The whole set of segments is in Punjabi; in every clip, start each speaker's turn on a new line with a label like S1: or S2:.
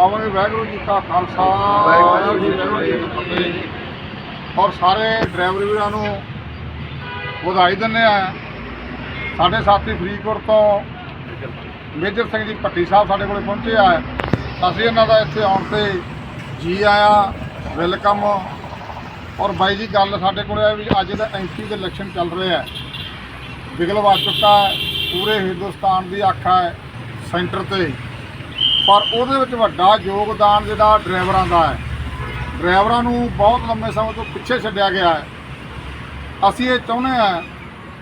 S1: ਆਵਾਂਗੇ ਵਾਹਿਗੁਰੂ ਜੀ ਕਾ ਖਾਲਸਾ ਵਾਹਿਗੁਰੂ ਜੀ ਕੀ ਫਤਿਹ। ਔਰ ਸਾਰੇ ਡਰਾਈਵਰ ਵੀਰਾਂ ਨੂੰ ਵਧਾਈ ਦਿੰਦੇ ਆ ਸਾਡੇ ਸਾਥੀ ਫਰੀਦਕੋਟ ਤੋਂ ਮੇਜਰ ਸਿੰਘ ਜੀ ਭੱਟੀ ਸਾਹਿਬ ਸਾਡੇ ਕੋਲੇ ਪਹੁੰਚੇ ਆ। ਅਸੀਂ ਇਹਨਾਂ ਦਾ ਇੱਥੇ ਆਉਣ ਤੇ ਜੀ ਆਇਆ ਵੈਲਕਮ। ਔਰ ਬਾਈ ਜੀ ਗੱਲ ਸਾਡੇ ਕੋਲੇ ਆ ਵੀ ਅੱਜ ਦਾ ਐਮਪੀ ਦੇ ਇਲੈਕਸ਼ਨ ਚੱਲ ਰਿਹਾ ਹੈ ਬਿਗਲ ਵੱਜ ਚੁੱਕਾ ਪੂਰੇ ਹਿੰਦੁਸਤਾਨ ਦੀ ਅੱਖ ਹੈ ਸੈਂਟਰ ਤੇ। ਪਰ ਉਹਦੇ ਵਿੱਚ ਵੱਡਾ ਯੋਗਦਾਨ ਜਿਹੜਾ ਡਰਾਈਵਰਾਂ ਦਾ ਹੈ। ਡਰਾਈਵਰਾਂ ਨੂੰ ਬਹੁਤ ਲੰਮੇ ਸਮੇਂ ਤੋਂ ਪਿੱਛੇ ਛੱਡਿਆ ਗਿਆ ਹੈ। ਅਸੀਂ ਇਹ ਚਾਹੁੰਦੇ ਹਾਂ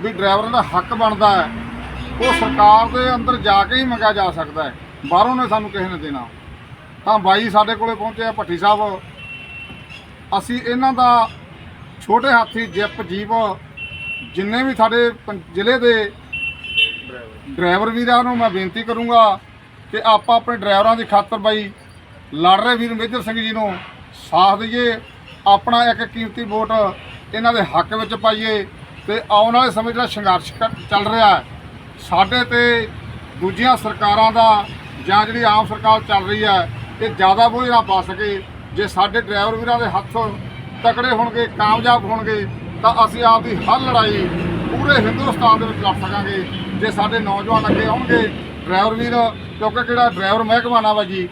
S1: ਵੀ ਡਰਾਈਵਰਾਂ ਦਾ ਹੱਕ ਬਣਦਾ ਹੈ। ਉਹ ਸਰਕਾਰ ਦੇ ਅੰਦਰ ਜਾ ਕੇ ਹੀ ਮੰਗਿਆ ਜਾ ਸਕਦਾ ਹੈ। ਬਾਹਰੋਂ ਨੇ ਸਾਨੂੰ ਕਿਸੇ ਨੇ ਦੇਣਾ। ਤਾਂ ਬਾਈ ਸਾਡੇ ਕੋਲੇ ਪਹੁੰਚੇ ਆ ਭੱਟੀ ਸਾਹਿਬ। ਅਸੀਂ ਇਹਨਾਂ ਦਾ ਛੋਟੇ ਹਾਥੀ ਜਿਪ ਜੀਪ ਜਿੰਨੇ ਵੀ ਸਾਡੇ ਪੰ- ਜ਼ਿਲ੍ਹੇ ਦੇ ਡਰਾਈਵਰ ਵੀਰਾਂ ਨੂੰ ਮੈਂ ਬੇਨਤੀ ਕਰੂੰਗਾ ਕਿ ਆਪਾਂ ਆਪਣੇ ਡਰਾਈਵਰਾਂ ਦੀ ਖਾਤਰ ਬਾਈ ਲੜ ਰਹੇ ਵੀਰ ਮੇਜਰ ਸਿੰਘ ਜੀ ਨੂੰ ਸਾਥ ਦਈਏ, ਆਪਣਾ ਇੱਕ ਕੀਮਤੀ ਵੋਟ ਇਹਨਾਂ ਦੇ ਹੱਕ ਵਿੱਚ ਪਾਈਏ ਤੇ ਆਉਣ ਵਾਲੇ ਸਮੇਂ ਜਿਹੜਾ ਸੰਘਰਸ਼ ਕ- ਚੱਲ ਰਿਹਾ ਹੈ, ਸਾਡੇ ਤੇ ਦੂਜੀਆਂ ਸਰਕਾਰਾਂ ਦਾ ਜਾਂ ਜਿਹੜੀ ਆਮ ਸਰਕਾਰ ਚੱਲ ਰਹੀ ਹੈ, ਇਹ ਜ਼ਿਆਦਾ ਬੋਝ ਨਾ ਪਾ ਸਕੇ। ਜੇ ਸਾਡੇ ਡਰਾਈਵਰ ਵੀਰਾਂ ਦੇ ਹੱਥ ਤਕੜੇ ਹੋਣਗੇ, ਕਾਮਯਾਬ ਹੋਣਗੇ, ਤਾਂ ਅਸੀਂ ਆਪਦੀ ਹਰ ਲੜਾਈ ਪੂਰੇ ਹਿੰਦੁਸਤਾਨ ਦੇ ਵਿੱਚ ਲੜ ਸਕਾਂਗੇ। ਜੇ ਸਾਡੇ ਨੌਜਵਾਨ ਅੱਗੇ ਆਉਣਗੇ ਡਰਾਈਵਰ ਵੀਰ, ਕਿਉਂਕਿ ਜਿਹੜਾ ਡਰਾਈਵਰ ਮਹਿਕਮਾਨਾ ਵਾ ਜੀ,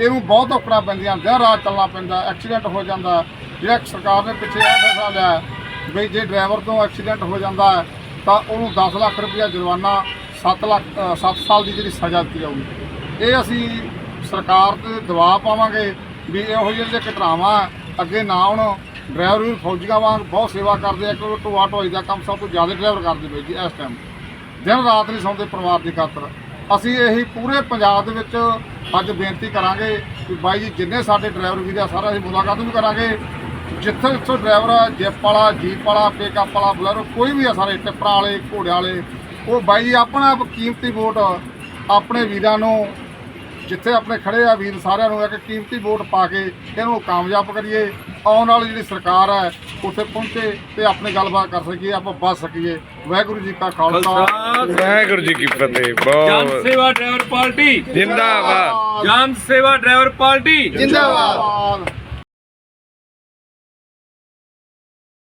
S1: ਇਹਨੂੰ ਬਹੁਤ ਔਕੜਾਂ ਪੈਂਦੀਆਂ, ਦਿਨ ਰਾਤ ਚੱਲਣਾ ਪੈਂਦਾ, ਐਕਸੀਡੈਂਟ ਹੋ ਜਾਂਦਾ। ਜਿਹੜਾ ਸਰਕਾਰ ਨੇ ਪਿੱਛੇ ਇਹ ਫੈਸਲਾ ਲਿਆ ਵੀ ਜੇ ਡਰਾਈਵਰ ਤੋਂ ਐਕਸੀਡੈਂਟ ਹੋ ਜਾਂਦਾ, ਤਾਂ ਉਹਨੂੰ 10 ਲੱਖ ਰੁਪਇਆ ਜੁਰਮਾਨਾ 7 ਲੱਖ 7 ਸਾਲ ਦੀ ਜਿਹੜੀ ਸਜ਼ਾ ਦਿੱਤੀ ਜਾਊਗੀ। ਇਹ ਅਸੀਂ ਸਰਕਾਰ ਤੇ ਦਬਾਅ ਪਾਵਾਂਗੇ ਵੀ ਇਹੋ ਜਿਹੇ ਜਿਹੜੇ ਘਟਨਾਵਾਂ ਅੱਗੇ ਨਾ ਆਉਣ। ਡਰਾਈਵਰ ਵੀ ਫੌਜੀਆਂ ਵਾਂਗ ਬਹੁਤ ਸੇਵਾ ਕਰਦੇ ਆ ਕਿਉਂਕਿ ਟੋਆ ਢੋਈ ਦਾ ਕੰਮ ਸਭ ਤੋਂ ਜ਼ਿਆਦਾ ਡਰਾਈਵਰ ਕਰਦੇ ਪਏ ਜੀ ਇਸ ਟਾਈਮ ਦਿਨ ਰਾਤ ਨਹੀਂ ਸੌਂਦੇ ਪਰਿਵਾਰ ਦੀ ਖਾਤਰ। ਅਸੀਂ ਇਹੀ ਪੂਰੇ ਪੰਜਾਬ ਦੇ ਵਿੱਚ ਅੱਜ ਬੇਨਤੀ ਕਰਾਂਗੇ ਕਿ ਬਾਈ ਜੀ, ਜਿੰਨੇ ਸਾਡੇ ਡਰਾਈਵਰ ਵੀਰ ਆ, ਸਾਰਾ ਅਸੀਂ ਮੁਲਾਕਾਤ ਵੀ ਕਰਾਂਗੇ। ਜਿੱਥੇ ਜਿੱਥੇ ਡਰਾਈਵਰ ਆ, ਜਿਪ ਵਾਲਾ, ਜੀਪ ਵਾਲਾ ਪਿਕਅਪ ਵਾਲਾ, ਬਲੈਰੋ, ਕੋਈ ਵੀ ਆ ਸਾਰੇ, ਟਿੱਪਰਾਂ ਵਾਲੇ, ਘੋੜਿਆਂ ਵਾਲੇ, ਉਹ ਬਾਈ ਜੀ, ਆਪਣਾ ਕੀਮਤੀ ਵੋਟ ਆਪਣੇ ਵੀਰਾਂ ਨੂੰ, ਜਿੱਥੇ ਆਪਣੇ ਖੜੇ ਆ ਵੀਰ ਸਾਰਿਆਂ ਨੂੰ, ਇੱਕ ਕੀਮਤੀ ਵੋਟ ਪਾ ਕੇ ਇਹਨੂੰ ਕਾਮਯਾਬ ਕਰੀਏ। ਆਉਣ ਵਾਲੀ ਜਿਹੜੀ ਸਰਕਾਰ ਹੈ ਉੱਥੇ ਪਹੁੰਚੇ ਤੇ ਆਪਣੀ ਗੱਲਬਾਤ ਕਰ ਸਕੀਏ ਆਪਾਂ ਬਚ ਸਕੀਏ। ਵਾਹਿਗੁਰੂ ਜੀ ਕਾ ਖਾਲਸਾ।
S2: ਵਾਹਿਗੁਰੂ ਜੀ ਕੀ ਫਤਿਹ
S3: ਜਨ
S2: ਬਹੁਤ
S3: ਸੇਵਾ ਡਰਾਈਵਰ ਪਾਰਟੀ।
S2: ਜਿੰਦਾਬਾਦ।
S3: ਜਨ ਸੇਵਾ ਡਰਾਈਵਰ ਪਾਰਟੀ।
S1: ਜਿੰਦਾਬਾਦ।